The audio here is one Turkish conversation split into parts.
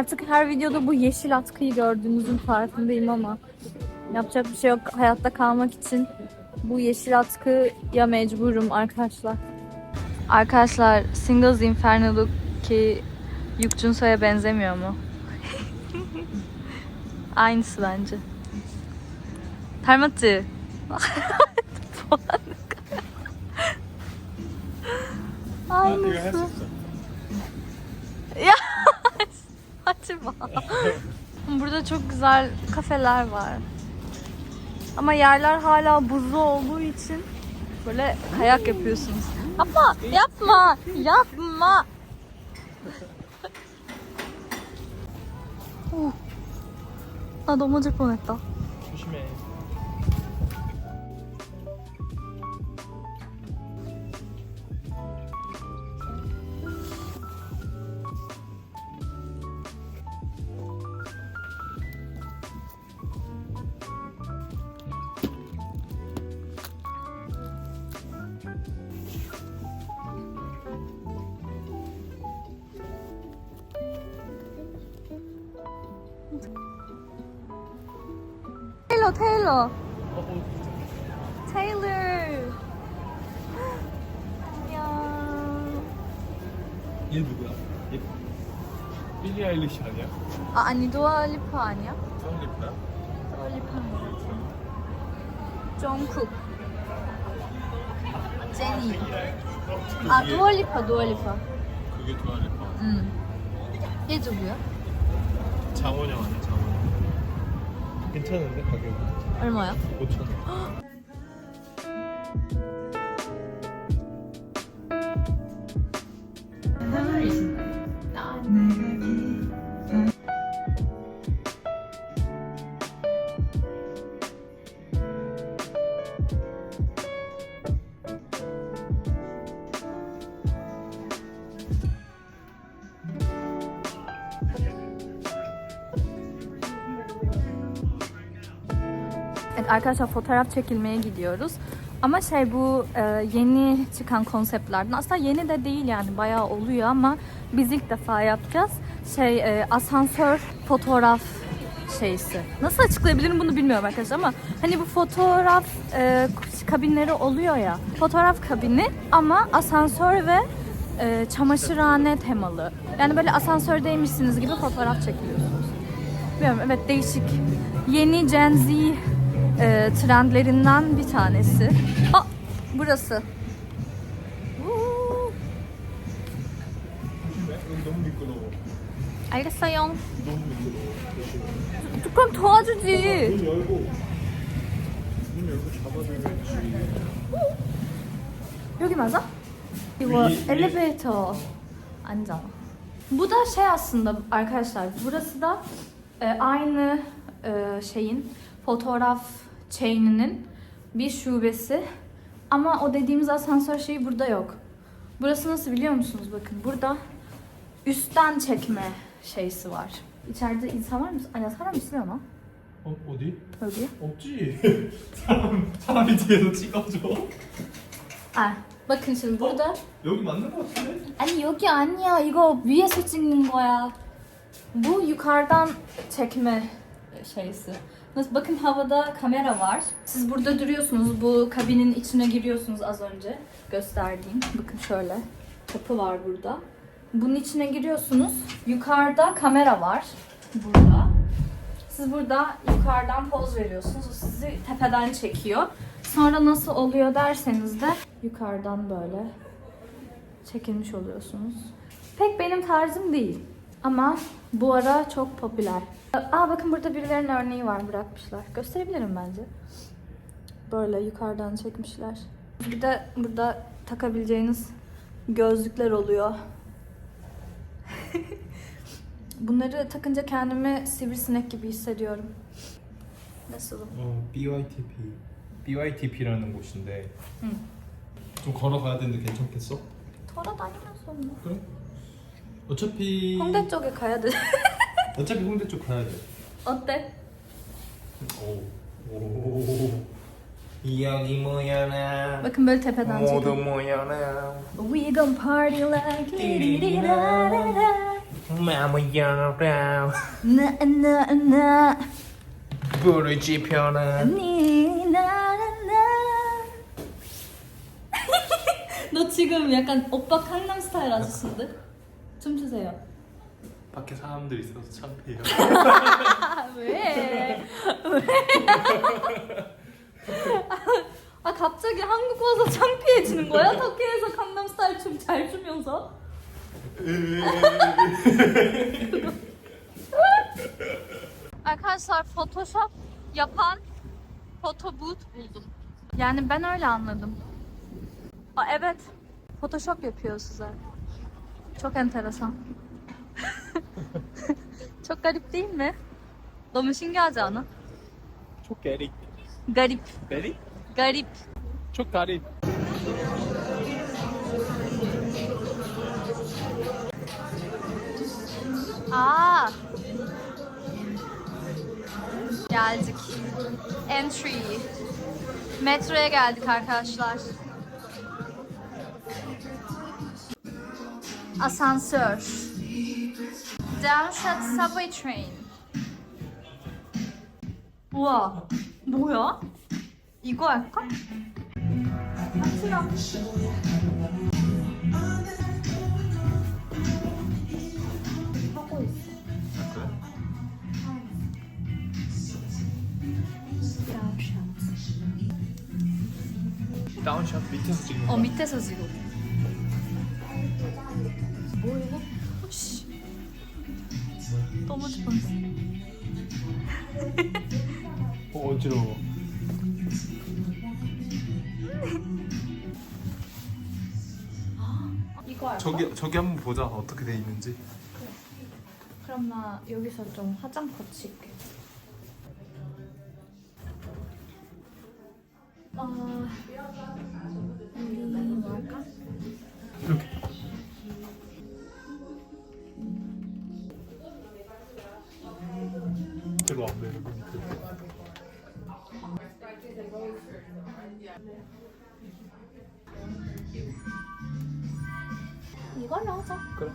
Artık her videoda bu yeşil atkıyı gördüğünüzün farkındayım ama yapacak bir şey yok. Hayatta kalmak için bu yeşil atkıya mecburum arkadaşlar. Arkadaşlar Singles Inferno ki Yuk Junsoy'a benzemiyor mu? Aynısı bence. Parmatı. Aynısı. Ya. açma. Burada çok güzel kafeler var. Ama yerler hala buzlu olduğu için böyle kayak yapıyorsunuz. Yapma, yapma, yapma. 오, 나 넘어질 뻔했다. 테일러, 테일러, 테일러. 안녕. 얘 누구야? 얘 빌리 아일리시 아니야? 아, 아니 두아리파 아니야? 서울리프야? 두아리파는 뭐지? 정쿡. 제니. 아, 두아리파, 두아리파. 그게 두아리파. 응. 얘 누구야? 장원영 아니야? 괜찮은데 가격? 얼마야? 5천 원. arkadaşlar fotoğraf çekilmeye gidiyoruz. Ama şey bu e, yeni çıkan konseptlerden aslında yeni de değil yani bayağı oluyor ama biz ilk defa yapacağız. Şey e, asansör fotoğraf şeysi. Nasıl açıklayabilirim bunu bilmiyorum arkadaşlar ama hani bu fotoğraf e, kabinleri oluyor ya. Fotoğraf kabini ama asansör ve e, çamaşırhane temalı. Yani böyle asansördeymişsiniz gibi fotoğraf çekiliyorsunuz. Bilmiyorum evet değişik. Yeni Gen Z e, trendlerinden bir tanesi. Aa, burası. Woo. 여기 너무 미끄러워. 알겠어요. 너무 미끄러워. 조심해. 조금 도와주지. 문 열고 문 열고 잡아줘야지. 여기 맞아? 이거 위- 위- elevator 아니잖아. Bu da şey aslında arkadaşlar. Burası da e, aynı e, şeyin fotoğraf chain'inin bir şubesi. Ama o dediğimiz asansör şeyi burada yok. Burası nasıl biliyor musunuz? Bakın burada üstten çekme şeysi var. İçeride insan var mı? Anya 사람 있으려나? 어 어디? 여기? 없지. 사람 사람이 뒤에서 찍어줘. 아, bakın şimdi burada 여기 맞는 거 같은데? Hani yok ya 아니야 이거 위에서 찍는 거야. Bu yukarıdan çekme şeysi. Bakın havada kamera var. Siz burada duruyorsunuz. Bu kabinin içine giriyorsunuz az önce gösterdiğim. Bakın şöyle kapı var burada. Bunun içine giriyorsunuz. Yukarıda kamera var. Burada. Siz burada yukarıdan poz veriyorsunuz. O sizi tepeden çekiyor. Sonra nasıl oluyor derseniz de yukarıdan böyle çekilmiş oluyorsunuz. Pek benim tarzım değil. Ama bu ara çok popüler. Aa bakın burada birilerinin örneği var bırakmışlar. Gösterebilirim bence. Böyle yukarıdan çekmişler. Bir de burada takabileceğiniz gözlükler oluyor. Bunları takınca kendimi sivrisinek gibi hissediyorum. Nasılım? 어 BYTP. BYTP라는 곳인데 응. 좀 걸어가야 되는데 괜찮겠어? 돌아다니면서 뭐. 그래? 어차피 홍대 쪽에 가야 돼. 어차피 홍대 쪽 가야 돼. 어때? 오. 오. 여기 모여라. Tepeden 모두. 모여라. We gon' party like 띠리리라라라. 모여라. Na 불을 지펴라. 니 나나나 너 지금 약간 오빠 강남 스타일 아저씨인데? 춤 추세요 밖에 사람들 있어서 창피해요. 아 왜? 왜? 아 갑자기 한국 와서 창피해지는 거야? 터키에서 강남 스타일 춤 잘 추면서? Arkadaşlar Photoshop yapan photobooth buldum. Yani ben öyle anladım. Aa, evet. Photoshop yapıyor size. Çok enteresan. Çok garip değil mi? 너무 신기하지 않아? çok garip. Garip. Garip? Garip. çok garip. Aa. Geldik. Entry. Metroya geldik arkadaşlar. Asansör. Downshot subway train. 우와, 뭐야? 이거 할까? 하트랑. 하고 있어. 다운샷 밑에서 찍는 어 밑에서 지금 너무 좋았어 어, 어지러워. 이거 할까? 저기 저기 한번 보자 어떻게 돼 있는지. 그럼 나 여기서 좀 화장 거칠게 어... 우리 뭐 할까? 이걸로 하자 그래.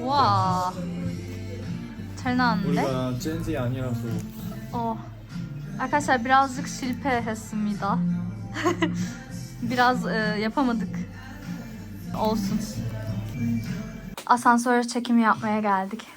와. 잘 나왔는데? 우리가 젠지 아니라서 어. Arkadaşlar birazcık şilpe 했습니다. Biraz e, yapamadık. Olsun. Asansör çekimi yapmaya geldik.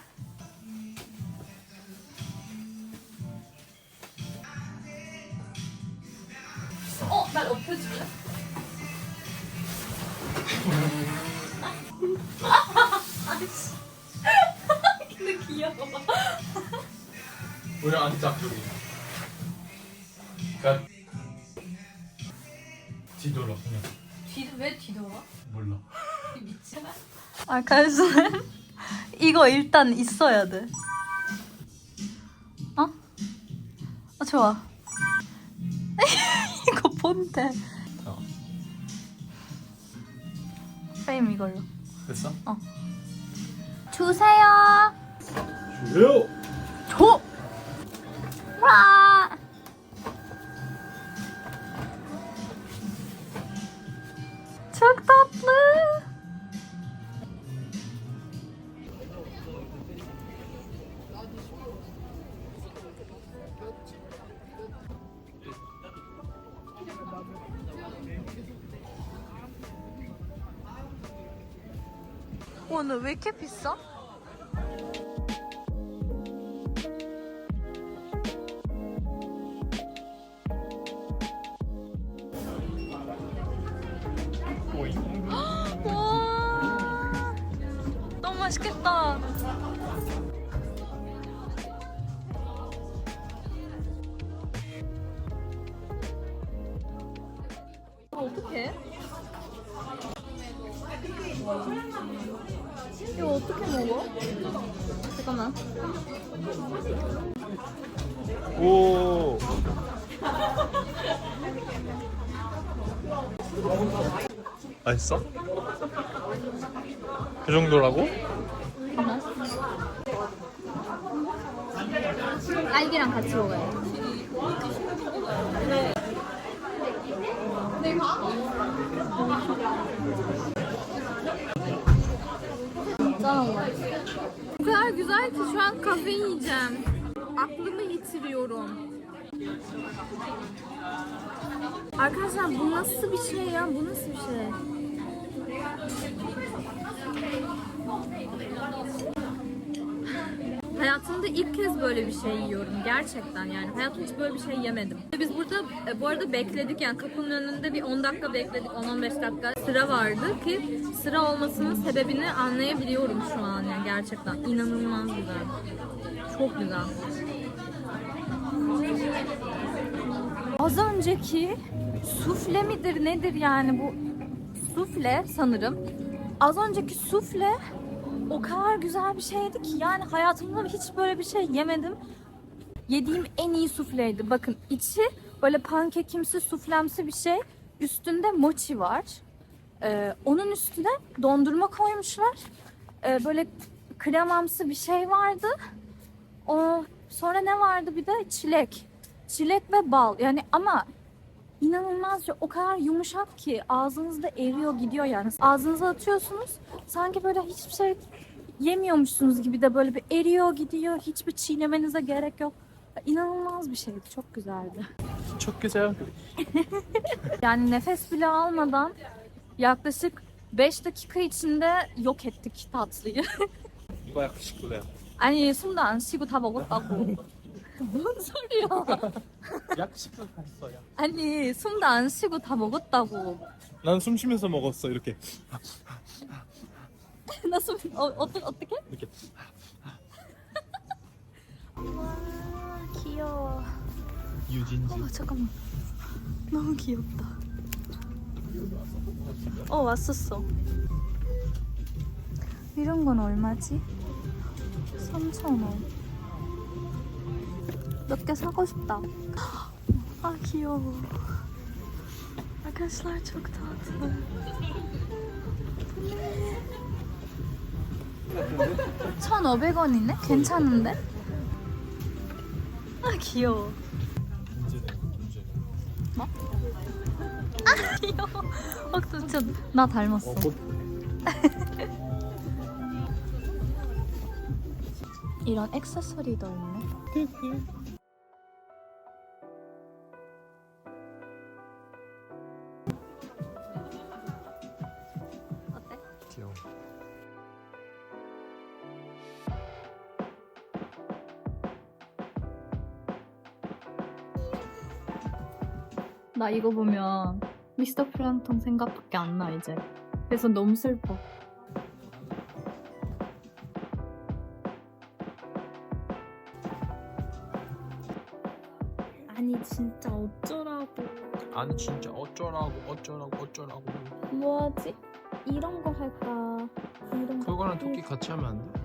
Arkadaşlar 이거 일단 있어야 돼. 어? 어 좋아. 이거 뭔데? 어. 프레임 이걸로. 됐어? 주세요. 왜요? 오늘 왜 이렇게 비싸? 와 너무 맛있겠다. 어떻게? 이거 어떻게 먹어? 잠깐만. 오. 맛있어? 그 정도라고? 딸기랑 같이 먹어요. Canım güzel ki şu an kahve yiyeceğim. Aklımı yitiriyorum. Arkadaşlar bu nasıl bir şey ya? Bu nasıl bir şey? Hayatımda ilk kez böyle bir şey yiyorum gerçekten yani. Hayatımda hiç böyle bir şey yemedim. Biz burada e, bu arada bekledik yani kapının önünde bir 10 dakika bekledik 10-15 dakika sıra vardı ki sıra olmasının sebebini anlayabiliyorum şu an yani gerçekten. inanılmaz güzel. Çok güzel. Az önceki sufle midir nedir yani bu sufle sanırım. Az önceki sufle o kadar güzel bir şeydi ki yani hayatımda hiç böyle bir şey yemedim. Yediğim en iyi sufleydi. Bakın içi böyle pankekimsi suflemsi bir şey. Üstünde mochi var. Ee, onun üstüne dondurma koymuşlar. Ee, böyle kremamsı bir şey vardı. O sonra ne vardı bir de çilek. Çilek ve bal. Yani ama inanılmazca o kadar yumuşak ki ağzınızda eriyor gidiyor yani. Ağzınıza atıyorsunuz sanki böyle hiçbir şey yemiyormuşsunuz gibi de böyle bir eriyor gidiyor. Hiçbir çiğnemenize gerek yok. İnanılmaz bir şeydi. Çok güzeldi. Çok güzel. Yani nefes bile almadan yaklaşık 5 dakika içinde yok ettik tatlıyı. 이거 yakışıklı. 아니 숨도 안 쉬고 다 먹었다고. 뭔 소리야? yakışıklı 갔어요. 아니 숨도 안 쉬고 다 먹었다고. 난 숨 쉬면서 먹었어 이렇게. 나 숨 어, 어떻게 어떻게? 이렇게. 와 귀여워. 유진지. 어 잠깐만. 너무 귀엽다. 어 왔었어. 이런 건 얼마지? 3,000원. 몇 개 사고 싶다. 아 귀여워. Arkadaşlar çok tatlı. 1,500원이네? 괜찮은데? 아 귀여워. 귀여워. 어, 진짜 나 닮았어. 이런 액세서리도 있네. 나 이거 보면 미스터 플랑톤 생각밖에 안 나 이제. 그래서 너무 슬퍼. 아니 진짜 어쩌라고. 아니 진짜 어쩌라고 어쩌라고 어쩌라고. 뭐하지? 이런 거 할까? 이런 거. 그거랑 토끼 같이 하면 안 돼?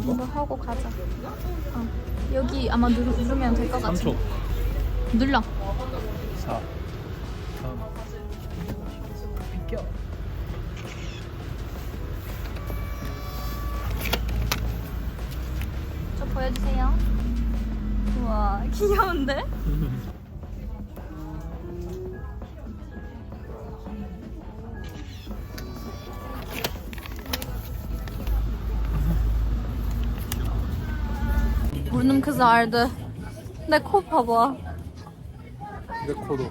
그치 이거 이거? 하고 가자. 어. 여기 아마 누르, 누르면 될 것 같아. 3초 눌러. Burnum kızardı. Ne 코 봐봐. 내 코도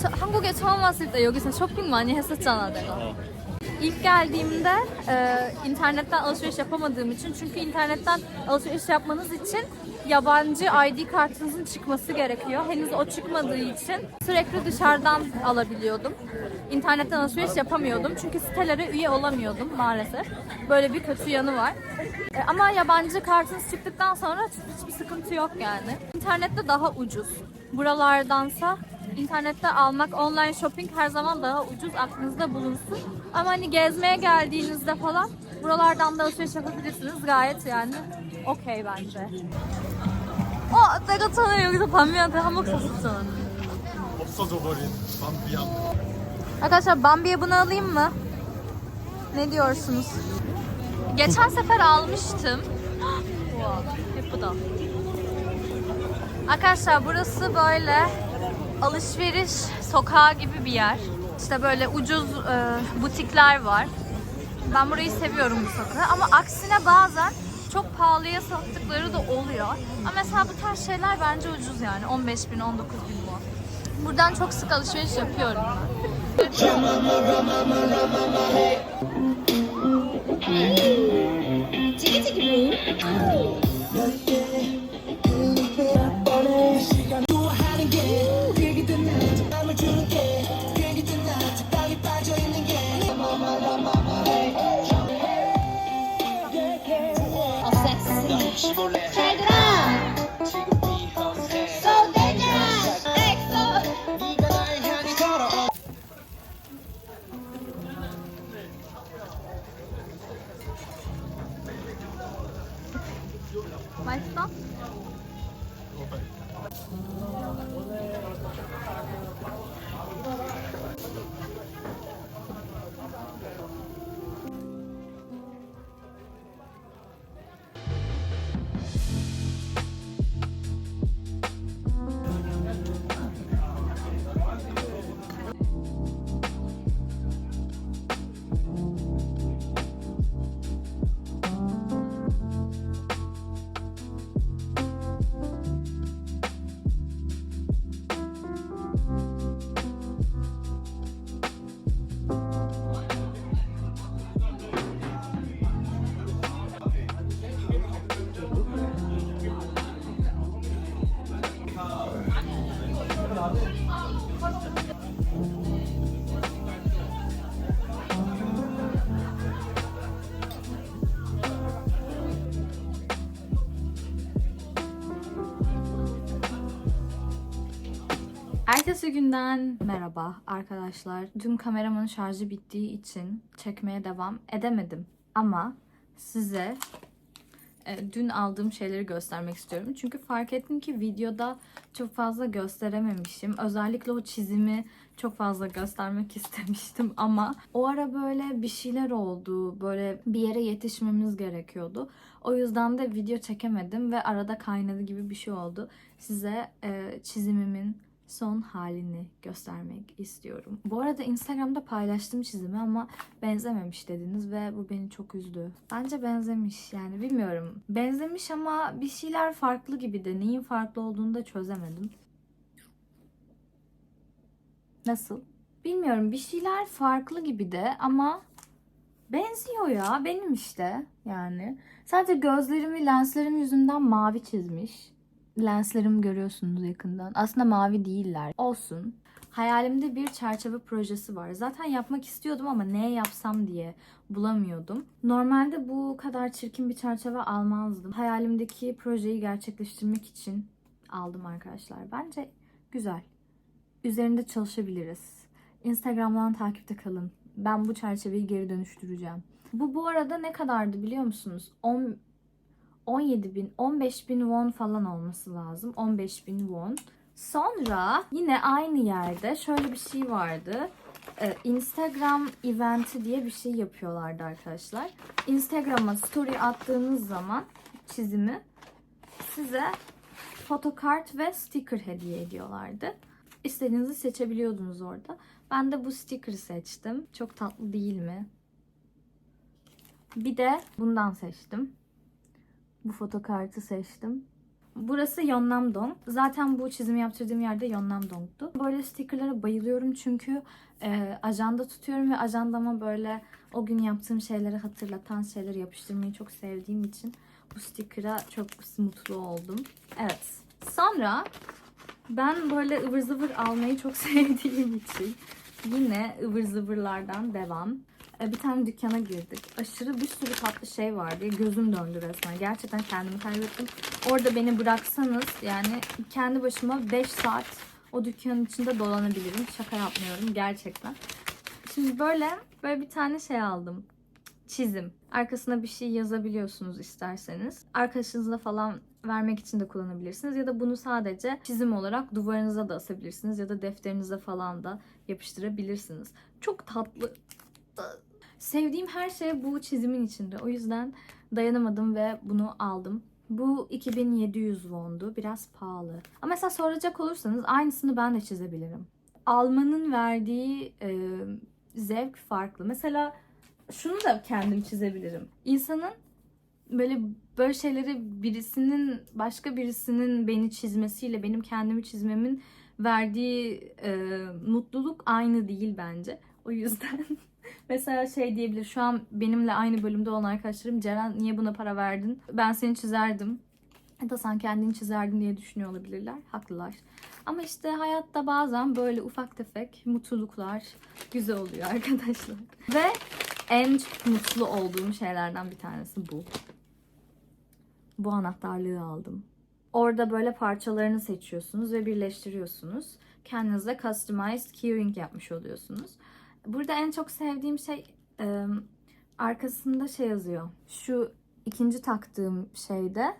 처- 한국에 처음 왔을 때 여기서 쇼핑 많이 했었잖아 내가. İlk geldiğimde e, internetten alışveriş yapamadığım için çünkü internetten alışveriş yapmanız için yabancı ID kartınızın çıkması gerekiyor. Henüz o çıkmadığı için sürekli dışarıdan alabiliyordum. İnternetten alışveriş yapamıyordum çünkü sitelere üye olamıyordum maalesef. Böyle bir kötü yanı var. E, ama yabancı kartınız çıktıktan sonra hiçbir sıkıntı yok yani. İnternette daha ucuz. Buralardansa internette almak, online shopping her zaman daha ucuz aklınızda bulunsun. Ama hani gezmeye geldiğinizde falan Buralardan da alışveriş yapabilirsiniz. Gayet yani okey bence. 어, 내가 전에 여기서 밤비한테 한복 샀었잖아. 없어져 버린 밤비암. Arkadaşlar Bambi'ye bunu alayım mı? Ne diyorsunuz? Geçen sefer almıştım. wow, hep bu da. Arkadaşlar burası böyle alışveriş sokağı gibi bir yer. İşte böyle ucuz e, butikler var. Ben burayı seviyorum bu sokağı ama aksine bazen çok pahalıya sattıkları da oluyor. Ama mesela bu tarz şeyler bence ucuz yani 15 bin 19 bin bu. Buradan çok sık alışveriş yapıyorum. 아, 네. 치기치기 뭐? Ertesi günden merhaba arkadaşlar. Dün kameramın şarjı bittiği için çekmeye devam edemedim. Ama size e, dün aldığım şeyleri göstermek istiyorum. Çünkü fark ettim ki videoda çok fazla gösterememişim. Özellikle o çizimi çok fazla göstermek istemiştim ama o ara böyle bir şeyler oldu. Böyle bir yere yetişmemiz gerekiyordu. O yüzden de video çekemedim ve arada kaynadı gibi bir şey oldu. Size e, çizimimin son halini göstermek istiyorum. Bu arada Instagram'da paylaştım çizimi ama benzememiş dediniz ve bu beni çok üzdü. Bence benzemiş yani bilmiyorum. Benzemiş ama bir şeyler farklı gibi de neyin farklı olduğunu da çözemedim. Nasıl? Bilmiyorum bir şeyler farklı gibi de ama benziyor ya benim işte yani. Sadece gözlerimi lenslerim yüzünden mavi çizmiş. Lenslerimi görüyorsunuz yakından. Aslında mavi değiller. Olsun. Hayalimde bir çerçeve projesi var. Zaten yapmak istiyordum ama neye yapsam diye bulamıyordum. Normalde bu kadar çirkin bir çerçeve almazdım. Hayalimdeki projeyi gerçekleştirmek için aldım arkadaşlar. Bence güzel. Üzerinde çalışabiliriz. Instagram'dan takipte kalın. Ben bu çerçeveyi geri dönüştüreceğim. Bu bu arada ne kadardı biliyor musunuz? 10 17 bin, 15 bin won falan olması lazım. 15 bin won. Sonra yine aynı yerde şöyle bir şey vardı. Ee, Instagram eventi diye bir şey yapıyorlardı arkadaşlar. Instagram'a story attığınız zaman çizimi size fotokart ve sticker hediye ediyorlardı. İstediğinizi seçebiliyordunuz orada. Ben de bu sticker'ı seçtim. Çok tatlı değil mi? Bir de bundan seçtim. Bu fotokartı seçtim. Burası Yeonnam-dong. Zaten bu çizimi yaptırdığım yerde Yeonnam-dong'tu. Böyle stickerlara bayılıyorum çünkü e, ajanda tutuyorum ve ajandama böyle o gün yaptığım şeyleri hatırlatan şeyleri yapıştırmayı çok sevdiğim için bu sticker'a çok mutlu oldum. Evet. Sonra ben böyle ıvır zıvır almayı çok sevdiğim için yine ıvır zıvırlardan devam. E, Bir tane dükkana girdik. Aşırı bir sürü tatlı şey vardı. Gözüm döndü resmen. Gerçekten kendimi kaybettim. Orada beni bıraksanız yani kendi başıma 5 saat o dükkanın içinde dolanabilirim. Şaka yapmıyorum gerçekten. Şimdi böyle böyle bir tane şey aldım. çizim. Arkasına bir şey yazabiliyorsunuz isterseniz. Arkadaşınıza falan vermek için de kullanabilirsiniz. Ya da bunu sadece çizim olarak duvarınıza da asabilirsiniz. Ya da defterinize falan da yapıştırabilirsiniz. Çok tatlı. Sevdiğim her şey bu çizimin içinde. O yüzden dayanamadım ve bunu aldım. Bu 2700 wondu. Biraz pahalı. Ama mesela soracak olursanız aynısını ben de çizebilirim. Almanın verdiği e, zevk farklı. Mesela şunu da kendim çizebilirim. İnsanın böyle böyle şeyleri birisinin başka birisinin beni çizmesiyle benim kendimi çizmemin verdiği e, mutluluk aynı değil bence. O yüzden mesela şey diyebilir şu an benimle aynı bölümde olan arkadaşlarım Ceren niye buna para verdin? Ben seni çizerdim. Ya da sen kendini çizerdin diye düşünüyor olabilirler. Haklılar. Ama işte hayatta bazen böyle ufak tefek mutluluklar güzel oluyor arkadaşlar. Ve en mutlu olduğum şeylerden bir tanesi bu. Bu anahtarlığı aldım. Orada böyle parçalarını seçiyorsunuz ve birleştiriyorsunuz. Kendinize customized keyring yapmış oluyorsunuz. Burada en çok sevdiğim şey e, arkasında şey yazıyor. Şu ikinci taktığım şeyde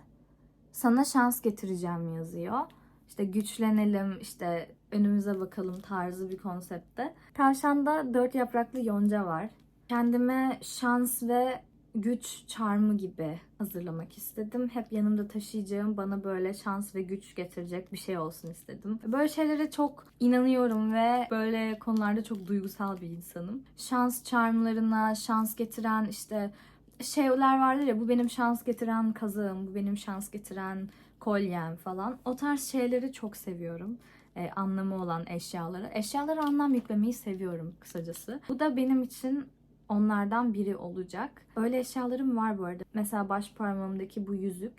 sana şans getireceğim yazıyor. İşte güçlenelim, işte önümüze bakalım tarzı bir konsepte. Tavşanda dört yapraklı yonca var. Kendime şans ve güç çarmı gibi hazırlamak istedim. Hep yanımda taşıyacağım, bana böyle şans ve güç getirecek bir şey olsun istedim. Böyle şeylere çok inanıyorum ve böyle konularda çok duygusal bir insanım. Şans çarmlarına, şans getiren işte şeyler vardır ya bu benim şans getiren kazığım, bu benim şans getiren kolyem falan. O tarz şeyleri çok seviyorum. Ee, anlamı olan eşyaları. Eşyalara anlam yüklemeyi seviyorum kısacası. Bu da benim için onlardan biri olacak. Öyle eşyalarım var bu arada. Mesela baş parmağımdaki bu yüzük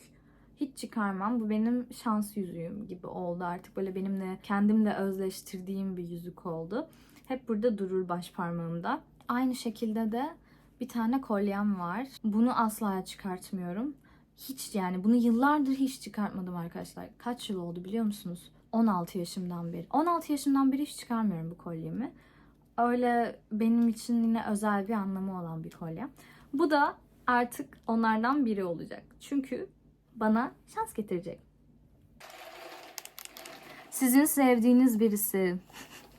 hiç çıkarmam. Bu benim şans yüzüğüm gibi oldu artık. Böyle benimle kendimle özleştirdiğim bir yüzük oldu. Hep burada durur baş parmağımda. Aynı şekilde de bir tane kolyem var. Bunu asla çıkartmıyorum. Hiç yani bunu yıllardır hiç çıkartmadım arkadaşlar. Kaç yıl oldu biliyor musunuz? 16 yaşımdan beri. 16 yaşımdan beri hiç çıkarmıyorum bu kolyemi. Öyle benim için yine özel bir anlamı olan bir kolye. Bu da artık onlardan biri olacak. Çünkü bana şans getirecek. Sizin sevdiğiniz birisi.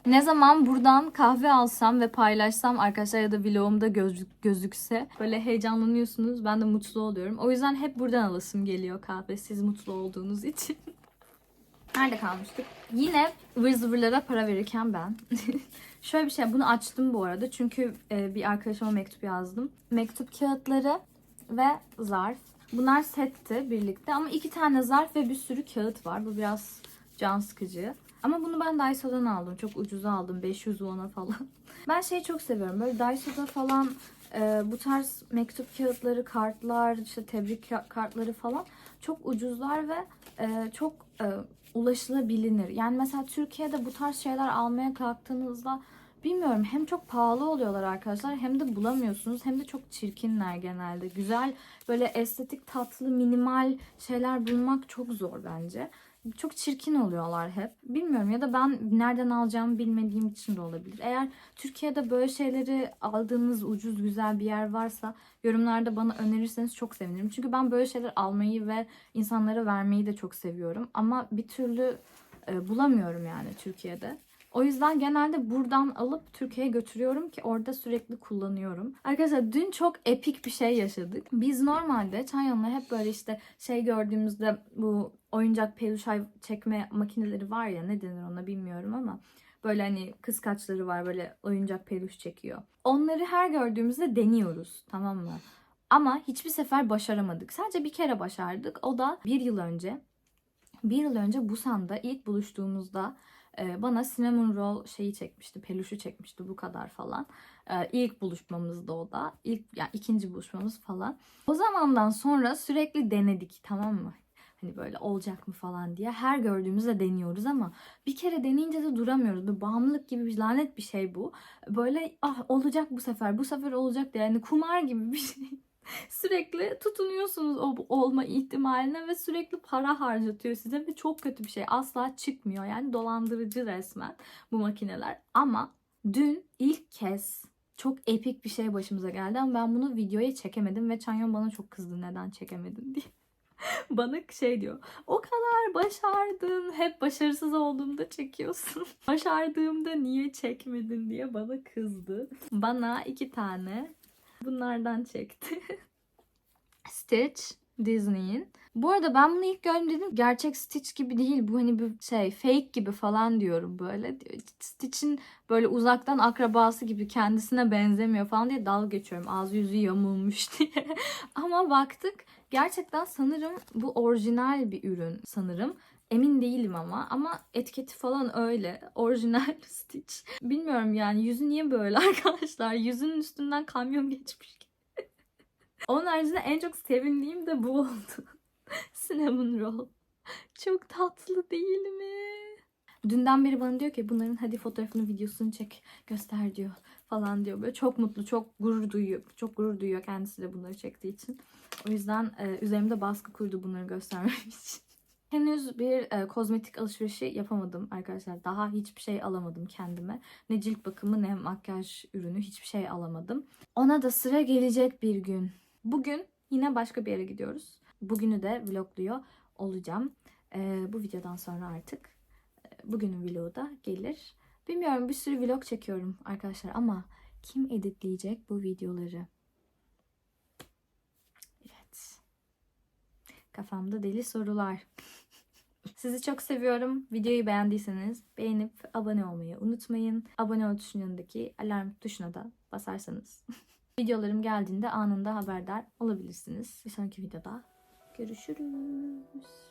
Ne zaman buradan kahve alsam ve paylaşsam arkadaşlar ya da vlogumda gözük, gözükse böyle heyecanlanıyorsunuz. Ben de mutlu oluyorum. O yüzden hep buradan alasım geliyor kahve siz mutlu olduğunuz için. Nerede kalmıştık? Yine ıvır zıvırlara para verirken ben. Şöyle bir şey, bunu açtım bu arada çünkü e, bir arkadaşıma mektup yazdım. Mektup kağıtları ve zarf. Bunlar setti birlikte ama iki tane zarf ve bir sürü kağıt var. Bu biraz can sıkıcı. Ama bunu ben Daiso'dan aldım. Çok ucuza aldım. 500 won'a falan. Ben şeyi çok seviyorum. Böyle Daiso'da falan e, bu tarz mektup kağıtları, kartlar, işte tebrik ka- kartları falan çok ucuzlar ve e, çok e, ulaşılabilir. Yani mesela Türkiye'de bu tarz şeyler almaya kalktığınızda bilmiyorum hem çok pahalı oluyorlar arkadaşlar hem de bulamıyorsunuz hem de çok çirkinler genelde. Güzel böyle estetik tatlı minimal şeyler bulmak çok zor bence. Çok çirkin oluyorlar hep. Bilmiyorum ya da ben nereden alacağımı bilmediğim için de olabilir. Eğer Türkiye'de böyle şeyleri aldığınız ucuz güzel bir yer varsa yorumlarda bana önerirseniz çok sevinirim. Çünkü ben böyle şeyler almayı ve insanlara vermeyi de çok seviyorum. Ama bir türlü e, bulamıyorum yani Türkiye'de. O yüzden genelde buradan alıp Türkiye'ye götürüyorum ki orada sürekli kullanıyorum. Arkadaşlar dün çok epik bir şey yaşadık. Biz normalde Çanyon'la hep böyle işte şey gördüğümüzde bu oyuncak peluş ay çekme makineleri var ya ne denir ona bilmiyorum ama böyle hani kıskaçları var böyle oyuncak peluş çekiyor. Onları her gördüğümüzde deniyoruz tamam mı? Ama hiçbir sefer başaramadık. Sadece bir kere başardık. O da bir yıl önce. Bir yıl önce Busan'da ilk buluştuğumuzda e, bana cinnamon roll şeyi çekmişti, peluşu çekmişti bu kadar falan. E, ilk buluşmamızda o da. İlk yani ikinci buluşmamız falan. O zamandan sonra sürekli denedik tamam mı? Hani böyle olacak mı falan diye. Her gördüğümüzde deniyoruz ama bir kere deneyince de duramıyoruz. Bir bağımlılık gibi bir lanet bir şey bu. Böyle ah olacak bu sefer, bu sefer olacak diye. Yani kumar gibi bir şey. Sürekli tutunuyorsunuz o olma ihtimaline ve sürekli para harcatıyor size ve çok kötü bir şey. Asla çıkmıyor. Yani dolandırıcı resmen bu makineler. Ama dün ilk kez çok epik bir şey başımıza geldi ama ben bunu videoya çekemedim ve Chanyon bana çok kızdı neden çekemedin diye. bana şey diyor. O kadar başardın. Hep başarısız olduğumda çekiyorsun. Başardığımda niye çekmedin diye bana kızdı. Bana iki tane bunlardan çekti. Stitch Disney'in. Bu arada ben bunu ilk gördüm dedim gerçek Stitch gibi değil. Bu hani bir şey fake gibi falan diyorum böyle. Stitch'in böyle uzaktan akrabası gibi kendisine benzemiyor falan diye dalga geçiyorum. Ağzı yüzü yamulmuş diye. Ama baktık gerçekten sanırım bu orijinal bir ürün sanırım. Emin değilim ama ama etiketi falan öyle. Orijinal Stitch. Bilmiyorum yani yüzü niye böyle arkadaşlar? Yüzünün üstünden kamyon geçmiş gibi. Onun haricinde en çok sevindiğim de bu oldu. Cinnamon roll. Çok tatlı değil mi? Dünden beri bana diyor ki bunların hadi fotoğrafını videosunu çek göster diyor falan diyor. Böyle çok mutlu, çok gurur duyuyor. Çok gurur duyuyor kendisi de bunları çektiği için. O yüzden e, üzerimde baskı kurdu bunları göstermem için. Henüz bir e, kozmetik alışverişi yapamadım arkadaşlar. Daha hiçbir şey alamadım kendime. Ne cilt bakımı ne makyaj ürünü hiçbir şey alamadım. Ona da sıra gelecek bir gün. Bugün yine başka bir yere gidiyoruz. Bugünü de vlogluyor olacağım. E, bu videodan sonra artık e, bugünün vlogu da gelir. Bilmiyorum bir sürü vlog çekiyorum arkadaşlar ama kim editleyecek bu videoları? Evet. Kafamda deli sorular. Sizi çok seviyorum. Videoyu beğendiyseniz beğenip abone olmayı unutmayın. Abone ol tuşunun alarm tuşuna da basarsanız videolarım geldiğinde anında haberdar olabilirsiniz. Bir sonraki videoda görüşürüz.